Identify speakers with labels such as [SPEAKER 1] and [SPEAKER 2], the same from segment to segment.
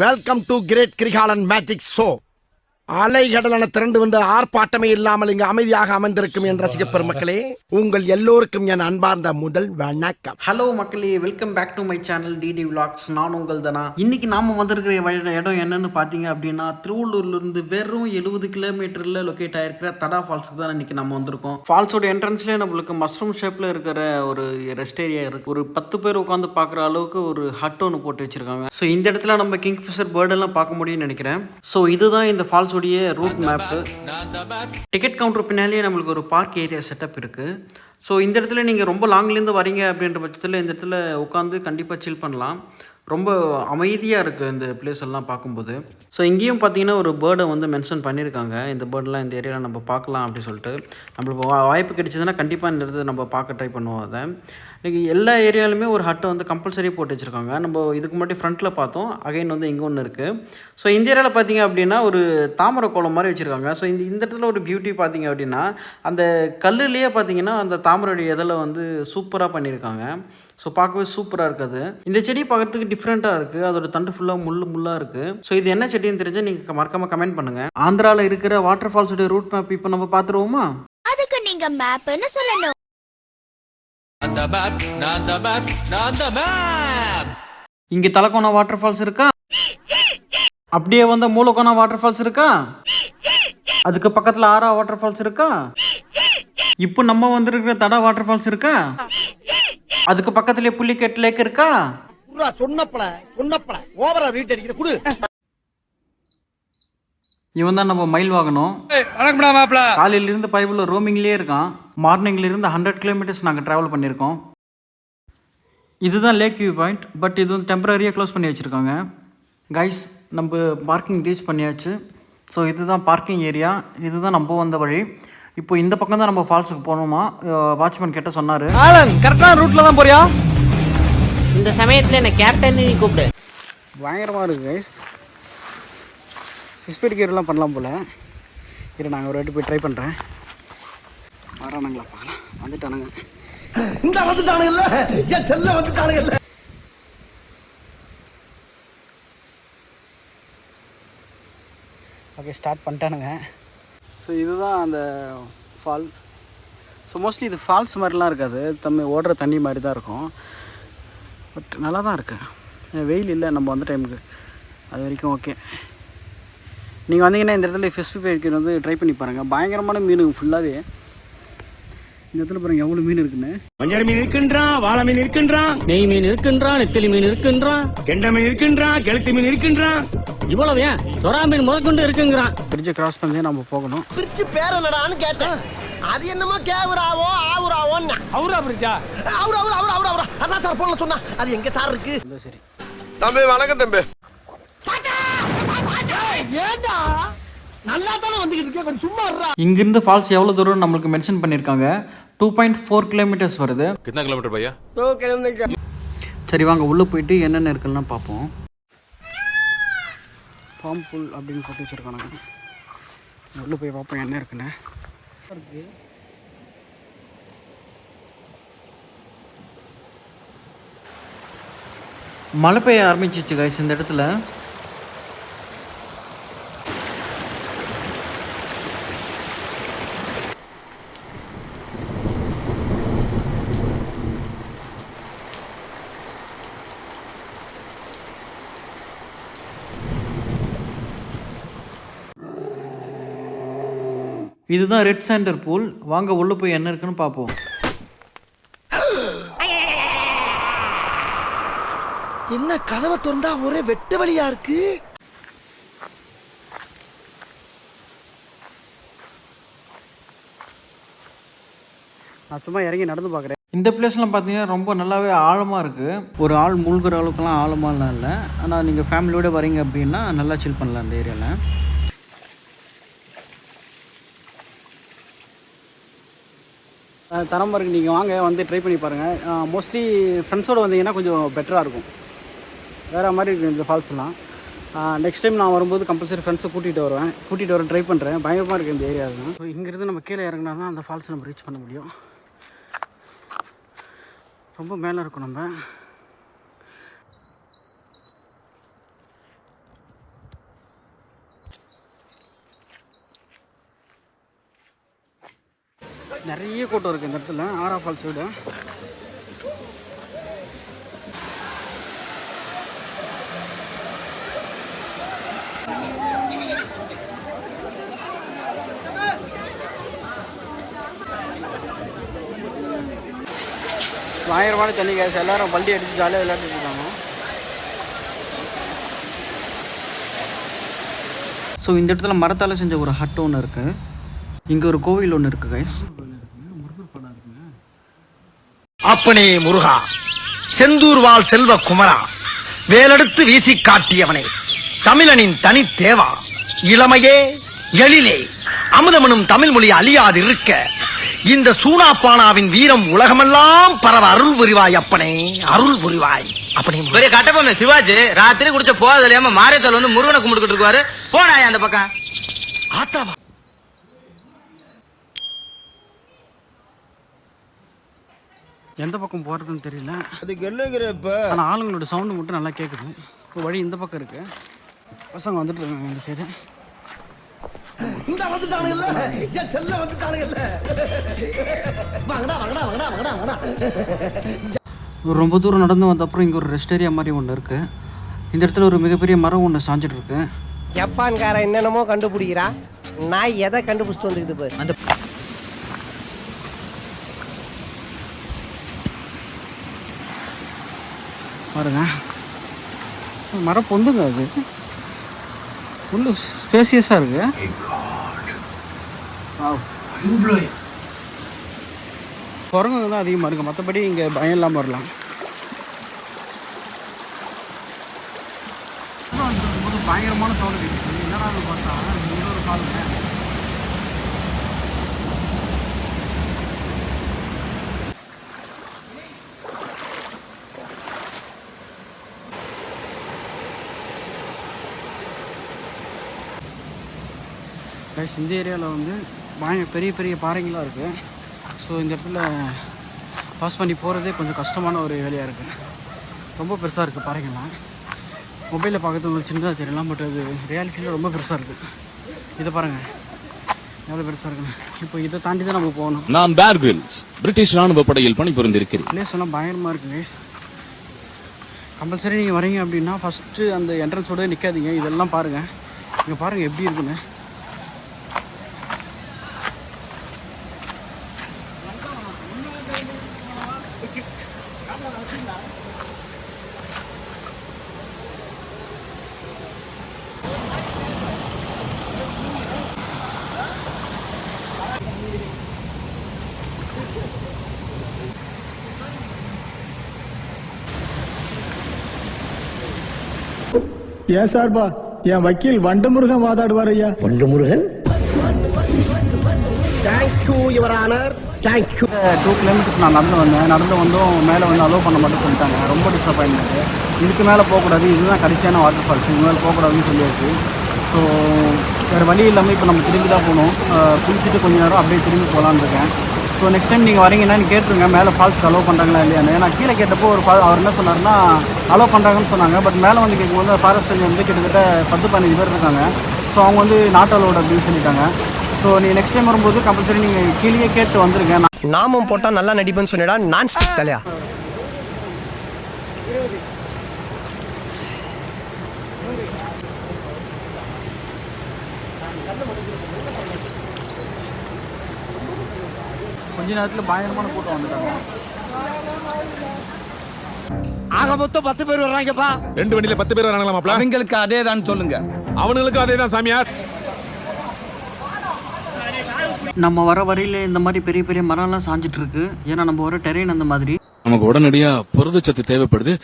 [SPEAKER 1] Welcome to great Krihalan magic show அலைகடலான திரண்டு வந்து ஆர்ப்பாட்டமே இல்லாமல் இங்கு அமைதியாக அமர்ந்திருக்கும் என் ரசிக பெருமக்களே உங்கள் எல்லோருக்கும் என் அன்பார்ந்த முதல் வணக்கம்.
[SPEAKER 2] ஹலோ மக்களே welcome back to my channel DD vlogs நான் உங்கள் தானா. இன்னைக்கு நாம வந்திருக்கிற இடம் என்னன்னு பார்த்தீங்க அப்படின்னா திருவள்ளூர்ல இருந்து வெறும் எழுபது கிலோமீட்டர்ல லொக்கேட் ஆயிருக்கிற தடா ஃபால்ஸுக்கு தான் இன்னைக்கு நம்ம வந்திருக்கோம். ஃபால்ஸோட என்ட்ரன்ஸ்லேயே நம்மளுக்கு மஷ்ரூம் ஷேப்ல இருக்கிற ஒரு ரெஸ்ட் ஏரியா இருக்கு. ஒரு பத்து பேர் உட்காந்து பார்க்குற அளவுக்கு ஒரு ஹட் ஒன்று போட்டு வச்சிருக்காங்க. ஸோ இந்த இடத்துல நம்ம கிங் ஃபிஷர் பேர்டெல்லாம் பார்க்க முடியும்னு நினைக்கிறேன். ஸோ இதுதான் இந்த ஃபால்ஸ் ஃபால்ஸோடைய ரூட் மேப்பு டிக்கெட் கவுண்டர் பின்னாலேயே நம்மளுக்கு ஒரு பார்க் ஏரியா செட்டப் இருக்குது ஸோ இந்த இடத்துல நீங்கள் ரொம்ப லாங்லேருந்து வரீங்க அப்படின்ற பட்சத்தில் இந்த இடத்துல உட்காந்து கண்டிப்பாக சில் பண்ணலாம். ரொம்ப அமைதியாக இருக்குது இந்த பிளேஸ் எல்லாம் பார்க்கும்போது. ஸோ இங்கேயும் பார்த்தீங்கன்னா ஒரு பேர்டை வந்து மென்ஷன் பண்ணியிருக்காங்க. இந்த பேர்டெலாம் இந்த ஏரியாவில் நம்ம பார்க்கலாம் அப்படின்னு சொல்லிட்டு. நம்மளுக்கு வா- வாய்ப்பு கிடைச்சதுன்னா கண்டிப்பாக இந்த இடத்துல நம்ம பார்க்க ட்ரை பண்ணுவோம் அதை. இன்றைக்கி எல்லா ஏரியாலுமே ஒரு ஹட்டை வந்து கம்பல்சரி போட்டு வச்சுருக்காங்க. நம்ம இதுக்கு முன்னாடி ஃப்ரண்ட்டில் பார்த்தோம். அகைன் வந்து இங்கே ஒன்று இருக்குது ஸோ இந்த ஏரியாவில் பார்த்தீங்க அப்படின்னா ஒரு தாமரை கோலம் மாதிரி வச்சுருக்காங்க. ஸோ இந்த இந்த இடத்துல ஒரு பியூட்டி பார்த்தீங்க அப்படின்னா அந்த கல்லுலேயே பார்த்தீங்கன்னா அந்த தாமரையுடைய இதில் வந்து சூப்பராக பண்ணியிருக்காங்க. ஸோ பார்க்கவே சூப்பராக இருக்குது இந்த செடி பார்க்கறதுக்கு டிஃப்ரெண்ட்டாக இருக்குது அதோட தண்டு ஃபுல்லாக முள்ளு முள்ளாக இருக்குது ஸோ இது என்ன செடின்னு தெரிஞ்சால் நீங்கள் மறக்காமல் கமெண்ட் பண்ணுங்கள் ஆந்திராவில் இருக்கிற வாட்டர் ஃபால்ஸோடைய ரூட் மேப் இப்போ நம்ம பார்த்துருவோமா?
[SPEAKER 3] அதுக்கு நீங்க மேப்னு சொல்லணும்.
[SPEAKER 2] இங்கே தலக்கோணம் வாட்டர் ஃபால்ஸ் இருக்கா? அப்படியே வந்த மூலக்கோணம் வாட்டர் ஃபால்ஸ் இருக்கா? அதுக்கு பக்கத்தில் ஆரா வாட்டர் ஃபால்ஸ் இருக்கா? இப்போ நம்ம வந்திருக்கிற தடா வாட்டர் ஃபால்ஸ் இருக்கா? அதுக்கு பக்கத்துலேயே புள்ளிக்கட் லேக் இருக்கா?
[SPEAKER 1] சொன்னப்பல சொன்னப்பல. ஓவரா வீட்டு அடிக்கிற குடு.
[SPEAKER 2] இவன் தான் நம்ம மயில் வாகனம். காலையில இருந்து பைபிள் ரோமிங்லேயே இருக்கான். மார்னிங்ல இருந்து ஹண்ட்ரட் கிலோமீட்டர்ஸ் நாங்கள் ட்ராவல் பண்ணியிருக்கோம். இதுதான் லேக் வியூ பாயிண்ட் பட் இது வந்து டெம்பரரியாக க்ளோஸ் பண்ணி வச்சுருக்காங்க. கைஸ் நம்ம பார்க்கிங் ரீச் பண்ணியாச்சு. ஸோ இதுதான் பார்க்கிங் ஏரியா இதுதான் நம்ம வந்த வழி. இப்போ இந்த பக்கம் தான் நம்ம ஃபால்ஸுக்கு போகணுமா வாட்ச்மேன் கிட்ட சொன்னார்.
[SPEAKER 4] ஆலன் கரெக்டான ரூட்ல தான் போறியா?
[SPEAKER 5] இந்த சமயத்துல என்ன கேப்டன் நீ கூப்பிடு.
[SPEAKER 2] பயங்கரமாக இருக்குது கைஸ் ஃபிஷ் பிடிக்கிறதுலாம் பண்ணலாம் போல். இரு நாங்கள் ஒரு வாட்டி போய் ட்ரை பண்ணுறேன் வரானுங்களா பார்க்கலாம் வந்துட்டானுங்க.
[SPEAKER 1] இந்த வந்துட்டானுங்கல்ல? என் செல்ல வந்துட்டானுங்கல்ல?
[SPEAKER 2] ஓகே ஸ்டார்ட் பண்ணிட்டானுங்க. ஸோ இதுதான் அந்த ஃபால் ஸோ மோஸ்ட்லி இது ஃபால்ஸ் மாதிரிலாம் இருக்காது. தம்மி ஓடுற தண்ணி மாதிரி தான் இருக்கும். பட் நல்லா தான் இருக்குது வெயில் இல்லை. நம்ம வந்த டைமுக்கு அது வரைக்கும் ஓகே நீங்கள் வந்தீங்கன்னா இந்த இடத்துல ஃபிஷ் பிடிக்கிறது வந்து ட்ரை பண்ணி பாருங்கள் பயங்கரமான மீனுங்க ஃபுல்லாகவே இந்த இடத்துல மீன் இருக்குன்னு.
[SPEAKER 6] மஞ்சள் மீன் இருக்கின்றான் வாழை மீன் இருக்கின்றான்
[SPEAKER 7] நெய் மீன் இருக்கின்றான் நெத்திலி மீன் இருக்கின்றான்
[SPEAKER 6] கெண்டை மீன் இருக்கின்றான் கெளுத்தி மீன் இருக்கின்றான்
[SPEAKER 7] இவ்வளவு ஏன்? சொரா மீன் முதற்கொண்டு இருக்குங்கிறான்.
[SPEAKER 2] பிரிட்ஜை கிராஸ் பண்ணி நம்ம போகணும்.
[SPEAKER 1] பிரிச்சு பேர் என்னடான்னு கேட்டேன். அது என்னமோ கேவுராவோ ஆவுராவோன்னு
[SPEAKER 4] அவரா பிரிச்சா?
[SPEAKER 1] அவரு அவரு அவரு அவரு அவரு அதான் சார் போன்ல சொன்னா. அது எங்க சார் இருக்கு?
[SPEAKER 2] சரி.
[SPEAKER 1] தம்பி வணக்கம் தம்பி. நல்லா தானே இருக்கேன் கொஞ்சம் சும்மா
[SPEAKER 2] இங்கிருந்து ஃபால்ஸ் எவ்வளோ தூரம் நம்மளுக்கு மென்ஷன் பண்ணியிருக்காங்க. டூ பாயிண்ட் ஃபோர் கிலோமீட்டர்ஸ் வருது.
[SPEAKER 4] கித்தனா கிலோமீட்டர் பையா?
[SPEAKER 2] சரி வாங்க உள்ளே போயிட்டு என்னென்ன இருக்குன்னு பார்ப்போம். பாம் புல் அப்படின்னு போட்டு வச்சுருக்கானுங்க. உள்ளே போய் பார்ப்போம் என்ன இருக்குன்னு. மழை பெய்ய ஆரம்பிச்சிச்சு கைஸ் இந்த இடத்துல. இதுதான் ரெட் சாண்டர் பூல் வாங்க உள்ளே போய் என்ன இருக்குன்னு பார்ப்போம்.
[SPEAKER 1] என்ன கதவை திறந்தா ஒரே வெட்ட வழியா இருக்கு?
[SPEAKER 2] நான் சும்மா இறங்கி நடந்து பார்க்குறேன். இந்த பிளேஸ்லாம் பார்த்தீங்கன்னா ரொம்ப நல்லாவே ஆழமாக இருக்குது ஒரு ஆள் மூழ்கிற அளவுக்குலாம் ஆழமாலாம் இல்லை. ஆனால் நீங்கள் ஃபேமிலியோட வரீங்க அப்படின்னா நல்லா சில் பண்ணலாம் இந்த ஏரியாவில் தரமாக இருக்குது நீங்கள் வாங்க வந்து ட்ரை பண்ணி பாருங்கள் மோஸ்ட்லி ஃப்ரெண்ட்ஸோடு வந்தீங்கன்னா கொஞ்சம் பெட்டராக இருக்கும். வேறு மாதிரி இருக்குது இந்த ஃபால்ஸ்லாம் நெக்ஸ்ட் டைம் நான் வரும்போது கம்பல்சரி ஃப்ரெண்ட்ஸை கூட்டிகிட்டு வருவேன். கூட்டிகிட்டு வர ட்ரை பண்ணுறேன் பயங்கரமாக இருக்குது இந்த ஏரியா தான் ஸோ இங்கேருந்து நம்ம கீழே இறங்கினா தான் அந்த ஃபால்ஸ் நம்ம ரீச் பண்ண முடியும். ரொம்ப மேலே இருக்கும் நம்ம.
[SPEAKER 8] நிறைய கூட்டம் இருக்குது இந்த இடத்துல. ஆரா ஃபால்ஸ் விட. பயங்கரமான தண்ணி கேஸ். எல்லாரும் வண்டி அடிச்சு ஜாலியாக விளையாண்டுட்டு இருக்காங்க. ஸோ இந்த இடத்துல மரத்தால் செஞ்ச ஒரு ஹட் ஒன்று இருக்குது இங்கே ஒரு கோவில் ஒன்று இருக்குது கைஸ்
[SPEAKER 1] அப்பனே முருகா செந்தூர் வாழ் செல்வ குமரா வேலெடுத்து வீசி காட்டியவனே தமிழனின் தனி தேவா இளமையே எழிலே அமுதமனும் தமிழ் மொழி அழியாதிருக்க இந்த சூனாப்பானாவின் வீரம் உலகமெல்லாம் பரவ அருள் புரிவாய் அப்பனே அருள் புரிவாய். அப்பனே
[SPEAKER 9] பெரிய கட்டபொம்மை சிவாஜி ராத்திரி குடிச்ச போதை தெரியாம மாரியத்தல் வந்து முருகனை கும்பிட்டுக்கிட்டு இருக்காரு போனாயா அந்த பக்கம்.
[SPEAKER 1] ஆத்தாவா
[SPEAKER 8] எந்த பக்கம் போகிறதுன்னு தெரியல. அதுக்கு என்னங்கிறப்ப ஆனால் ஆளுங்களோட சவுண்டு மட்டும் நல்லா கேட்குது இப்போ வழி இந்த பக்கம் இருக்கு. பசங்க வந்துட்டு இருக்காங்க இந்த சைடு
[SPEAKER 1] இந்த வந்துட்டானுங்கல்ல என் செல்ல வந்துட்டானுங்கல்ல வாங்கடா வாங்கடா வாங்கடா வாங்கடா வாங்கடா.
[SPEAKER 8] ஒரு ரொம்ப தூரம் நடந்து வந்த அப்புறம் இங்கே ஒரு ரெஸ்ட் ஏரியா மாதிரி ஒன்று இருக்குது இந்த இடத்துல ஒரு மிகப்பெரிய மரம் ஒன்று சாஞ்சிட்டு இருக்கு.
[SPEAKER 10] ஜப்பான்காரன் என்னென்னமோ கண்டுபிடிக்கிறா நாய் எதை கண்டுபிடிச்சிட்டு வந்துக்குது பாரு.
[SPEAKER 9] அந்த
[SPEAKER 8] பாருங்க. மரம் பொந்துங்க அது. ஒன்று ஸ்பேசியஸாக இருக்கு. குரங்குங்க தான் அதிகமாக இருக்குது மற்றபடி இங்கே பயம் இல்லாமல் வரலாம். பயங்கரமான சவுண்ட் என்னடா பார்த்தா? இன்னொரு காலுங்க. கைஸ் இந்த ஏரியாவில் வந்து பயங்கர பெரிய பெரிய பாறைங்களாக இருக்குது ஸோ இந்த இடத்துல பாஸ் பண்ணி போகிறதே கொஞ்சம் கஷ்டமான ஒரு வேலையாக இருக்குது ரொம்ப பெருசாக இருக்குது பாறைங்கள்லாம் மொபைலில் பார்க்கறது உங்களுக்கு சின்னதாக தெரியலாம் பட் அது ரியாலிட்டியில் ரொம்ப பெருசாக இருக்குது இதை பாருங்கள் எவ்வளோ பெருசாக இருக்குன்னு. இப்போ இதை தாண்டி தான் நம்ம போகணும்.
[SPEAKER 11] நான் பேர் கிரில்ஸ் பிரிட்டிஷ் ராணுவ படையில் பணிபுரிந்திருக்கிறேன்.
[SPEAKER 8] பிளேஸ் எல்லாம் பயங்கரமாக இருக்குது கைஸ் கம்பல்சரி நீங்கள் வரீங்க அப்படின்னா ஃபஸ்ட்டு அந்த என்ட்ரன்ஸோட நிற்காதீங்க இதெல்லாம் பாருங்கள் இங்கே பாருங்கள் எப்படி இருக்குன்னு.
[SPEAKER 6] ஏன் சார்பா? என் வக்கீல் வண்டமுருகன் வாதாடுவார் ஐயா.
[SPEAKER 1] Thank you your honour thank you
[SPEAKER 8] two kilometres நான் நடந்து வந்தேன். நடந்து வந்தும் மேலே வந்து அலோவ் பண்ண மட்டும் சொல்லிட்டாங்க. ரொம்ப டிசப்பாயின்மெண்ட்டு இதுக்கு மேலே போகக்கூடாது. இதுதான் கடைசியான வாட்டர் ஃபால்ஸ் இது மேலே போகக்கூடாதுன்னு சொல்லியாச்சு. ஸோ வேறு வழி இல்லாமல் இப்போ நம்ம திரும்பி தான் போகணும். குளிச்சுட்டு கொஞ்ச நேரம் அப்படியே திரும்பி போகலான்னு இருக்கேன். ஸோ நெக்ஸ்ட் டைம் நீங்கள் வரீங்கன்னா கேட்டுருங்க. மேலே ஃபால்ஸ்க்கு அலோவ் பண்ணுறாங்களா இல்லையான்னு. ஏன்னா கீழே கேட்டப்போ ஒரு அவர் என்ன சொன்னார்னா அலோவ் பண்ணுறாங்கன்னு சொன்னாங்க. பட் மேலே வந்து கேட்கும்போது ஃபாரஸ்ட் வந்து கிட்டத்தட்ட பத்து பதினஞ்சு பேர் இருக்காங்க. ஸோ அவங்க வந்து நாட் அலோட் அப்படின்னு சொல்லிட்டாங்க. ஸோ நீ நெக்ஸ்ட் டைம் வரும்போது கம்பல்சரி நீங்கள் கீழே கேட்டு வந்துருங்க.
[SPEAKER 10] நாமம் போட்டா நல்லா நடிப்பேன்னு சொன்னடா நான் ஸ்டிக் தலையா?
[SPEAKER 8] கொஞ்ச நேரத்தில் பயங்கரமான கூட்டம் வந்துட்டாங்க.
[SPEAKER 1] ஆக மொத்தம் பத்து பேர் வர்றாங்கப்பா.
[SPEAKER 12] ரெண்டு வண்டியில பத்து பேர் வராங்களா மாப்ள
[SPEAKER 9] அவங்களுக்கு அதே தான் சொல்லுங்க.
[SPEAKER 12] அவனுங்களுக்கும் அதே தான் சாமியார்.
[SPEAKER 8] நம்ம வர வரையில இந்த மாதிரி பெரிய பெரிய மரம்லாம் சாஞ்சிட்டு இருக்கு ஏன்னா நம்ம வர டெரெயின் அந்த மாதிரி.
[SPEAKER 11] நமக்கு உடனடியா புரதச்சத்து தேவைப்படுது.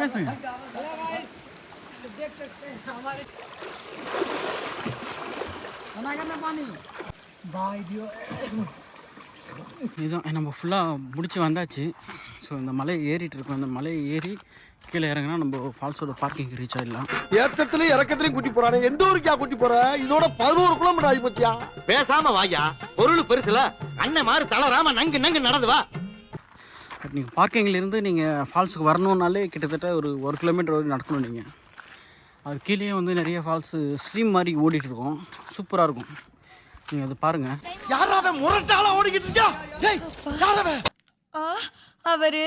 [SPEAKER 8] பேசுங்க இதுதான். நம்ம ஃபுல்லாக முடிச்சு வந்தாச்சு. ஸோ இந்த மலையை ஏறிட்டு இருக்கோம் இந்த மலையை ஏறி கீழே இறங்கினா நம்ம ஃபால்ஸோட பார்க்கிங் ரீச் ஆகிடலாம்
[SPEAKER 1] ஏத்தத்திலயும் இறக்கத்திலயும் கூட்டி போறானே எந்த ஊருக்கா கூட்டி போற? இதோட பதினோரு கிலோமீட்டர் ஆகி போச்சியா?
[SPEAKER 9] பேசாம வாயா. பொருள் பெருசுல. அண்ணன் மாதிரி தளராம நங்கு நங்கு நடந்து வா.
[SPEAKER 8] நீங்கள் பார்க்கிங்லேருந்து நீங்கள் ஃபால்ஸுக்கு வரணுன்னாலே கிட்டத்தட்ட ஒரு ஒரு கிலோமீட்டர் வரைக்கும் நடக்கணும் நீங்கள் அது கீழே வந்து நிறைய ஃபால்ஸு ஸ்ட்ரீம் மாதிரி ஓடிட்டு இருக்கும். சூப்பராக இருக்கும். நீங்கள் அது பாருங்கள்
[SPEAKER 1] யாராவன் முரட்டாளா ஓடிக்கிட்டு இருக்கா? ஏய் யாரவன்
[SPEAKER 13] அவரு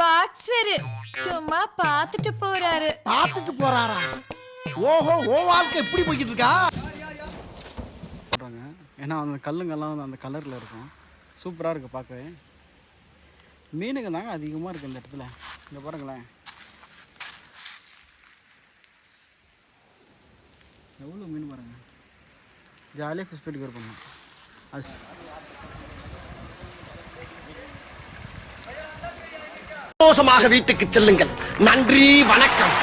[SPEAKER 13] பாக்ஸரு சும்மா பாத்துட்டு போறாரு.
[SPEAKER 1] பார்த்துட்டு போறாரா? ஓஹோ ஓ வாழ்க்கை எப்படி போய்கிட்டு இருக்கா?
[SPEAKER 8] சொல்கிறாங்க ஏன்னா அந்த கல்லுங்கெல்லாம் வந்து அந்த கலரில் இருக்கும். சூப்பராக இருக்குது பார்க்கவே. மீனுங்க தாங்க அதிகமாக இருக்குது இந்த இடத்துல. இங்கே பாருங்களேன். எவ்வளோ மீன் பாருங்க. ஜாலியாக ஃபிஷ் பிடிக்கிற பண்ணலாம் அது
[SPEAKER 1] சந்தோஷமாக வீட்டுக்கு செல்லுங்கள். நன்றி வணக்கம்.